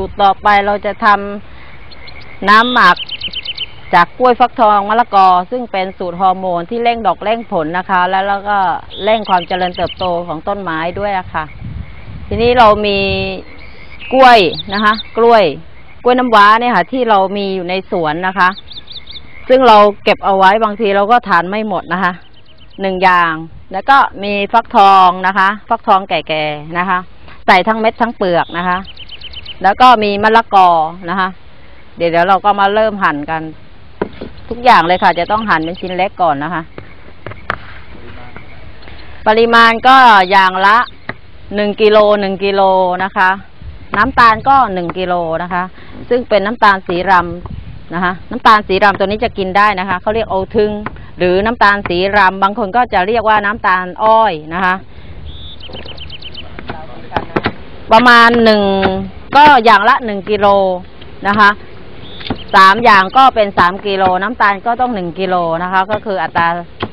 สูตรต่อไปเราจะทำน้ำหมักจากกล้วยฟักทองมะละกอ ซึ่งเป็นสูตรฮอร์โมนที่เร่งดอกเร่งผลนะคะ แล้วแล้วก็เร่งความเจริญเติบโตของต้นไม้ด้วยะค่ะ ทีนี้เรามีกล้วยนะคะ กล้วย กล้วยน้ำว้าเนี่ยค่ะ ที่เรามีอยู่ในสวนนะคะ ซึ่งเราเก็บเอาไว้บางทีเราก็ทานไม่หมดนะคะหนึ่งอย่าง แล้วก็มีฟักทองนะคะ ฟักทองแก่ๆนะคะ ใส่ทั้งเม็ดทั้งเปลือกนะคะ แล้วก็มีมะละกอนะคะ เดี๋ยวเดี๋ยวเราก็มาเริ่มหั่นกัน ทุกอย่างเลยค่ะ จะต้องหั่นเป็นชิ้นเล็กก่อนนะคะ ปริมาณก็อย่างละหนึ่งกิโลหนึ่งกิโลนะคะ น้ำตาลก็หนึ่งกิโลนะคะ ซึ่งเป็นน้ำตาลสีรำนะคะ น้ำตาลสีรำตัวนี้จะกินได้นะคะเขาเรียกโอทึงหรือน้ำตาลสีรำบางคนก็จะเรียกว่าน้ำตาลอ้อยนะคะ ประมาณหนึ่ง ก็อย่างละหนึ่งกิโลนะคะสามอย่างก็เป็นสามกิโลน้ำตาลก็ต้องหนึ่งกิโลนะคะ ก็คืออัตรา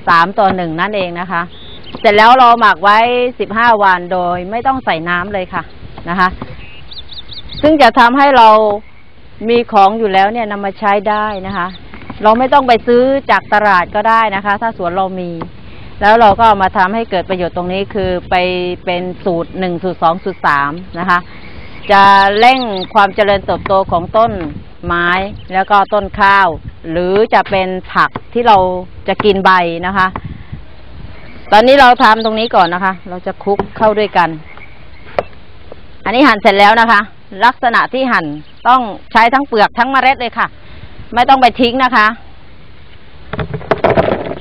สามต่อหนึ่งนั่นเองนะคะ เสร็จแล้วเราหมักไว้สิบห้าวันโดยไม่ต้องใส่น้ำเลยค่ะนะคะ ซึ่งจะทำให้เรามีของอยู่แล้วเนี่ยนำมาใช้ได้นะคะ เราไม่ต้องไปซื้อจากตลาดก็ได้นะคะ ถ้าสวนเรามี แล้วเราก็เอามาทำให้เกิดประโยชน์ตรงนี้คือไปเป็นสูตรหนึ่งสูตรสองสูตรสามนะคะ จะเร่งความเจริญเติบโตของต้นไม้แล้วก็ต้นข้าว หรือจะเป็นผักที่เราจะกินใบนะคะ ตอนนี้เราทำตรงนี้ก่อนนะคะ เราจะคลุกเข้าด้วยกัน อันนี้หั่นเสร็จแล้วนะคะ ลักษณะที่หั่นต้องใช้ทั้งเปลือกทั้งเมล็ดเลยค่ะ ไม่ต้องไปทิ้งนะคะ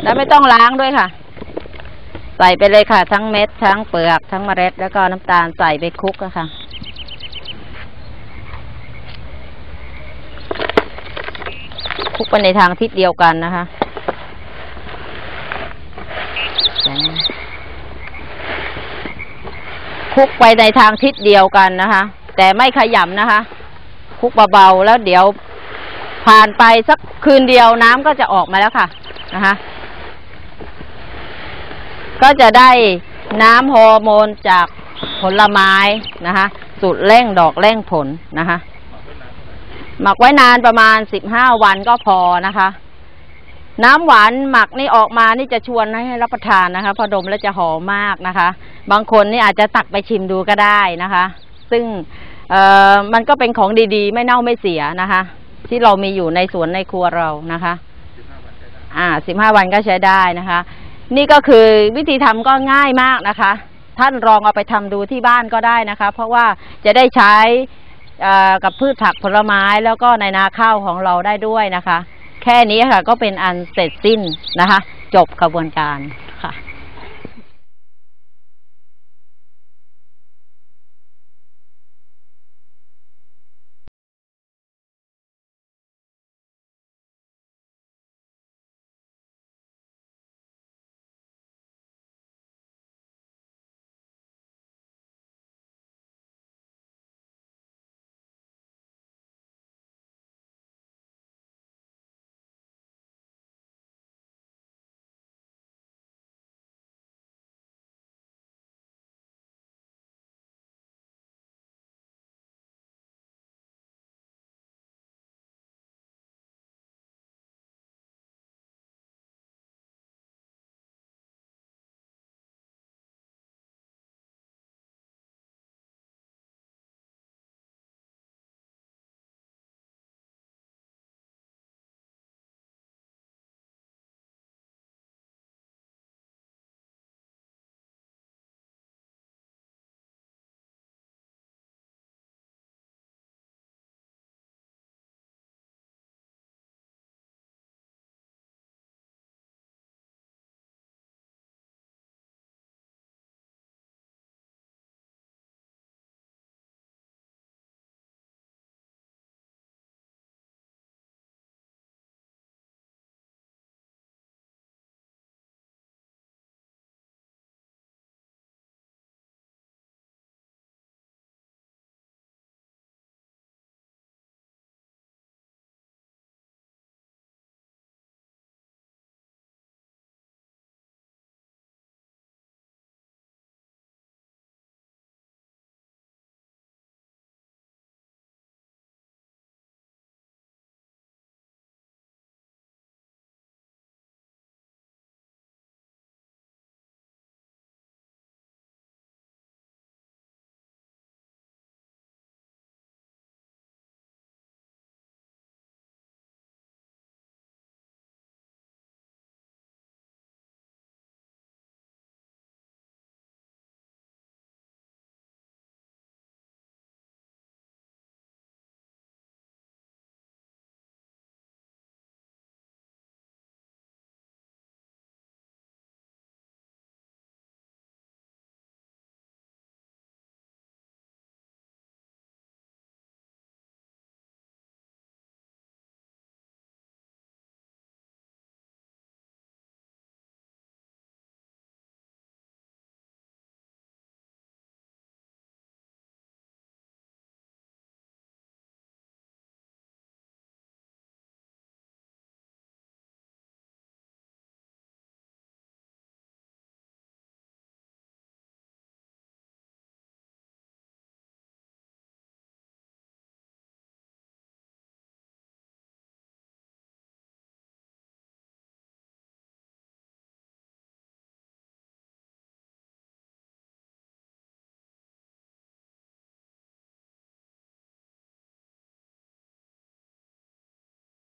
แล้วไม่ต้องล้างด้วยค่ะ ใส่ไปเลยค่ะ ทั้งเม็ดทั้งเปลือกทั้งเมล็ด แล้วก็น้ำตาลใส่ไปคลุกอะค่ะ คุกไปในทางทิศเดียวกันนะคะคุกไปในทางทิศเดียวกันนะคะ แต่ไม่ขยำนะคะ คุกเบาๆแล้วเดี๋ยวผ่านไปสักคืนเดียวน้ำก็จะออกมาแล้วค่ะนะคะ ก็จะได้น้ำฮอร์โมนจากผลไม้นะคะสูตรเร่งดอกเร่งผลนะคะ หมักไว้นานประมาณสิบห้าวันก็พอนะคะ น้ำหวานหมักนี่ออกมานี่จะชวนให้รับประทานนะคะ พอดมแล้วจะหอมมากนะคะ บางคนนี่อาจจะตักไปชิมดูก็ได้นะคะ ซึ่งเอ่อมันก็เป็นของดีๆ ไม่เน่าไม่เสียนะคะ ที่เรามีอยู่ในสวนในครัวเรานะคะอ่าสิบห้าวันก็ใช้ได้นะคะ นี่ก็คือวิธีทำก็ง่ายมากนะคะ ท่านลองเอาไปทำดูที่บ้านก็ได้นะคะ เพราะว่าจะได้ใช้ กับพืชผักผลไม้แล้วก็ในนาข้าวของเราได้ด้วยนะคะ แค่นี้ค่ะก็เป็นอันเสร็จสิ้นนะคะ จบกระบวนการ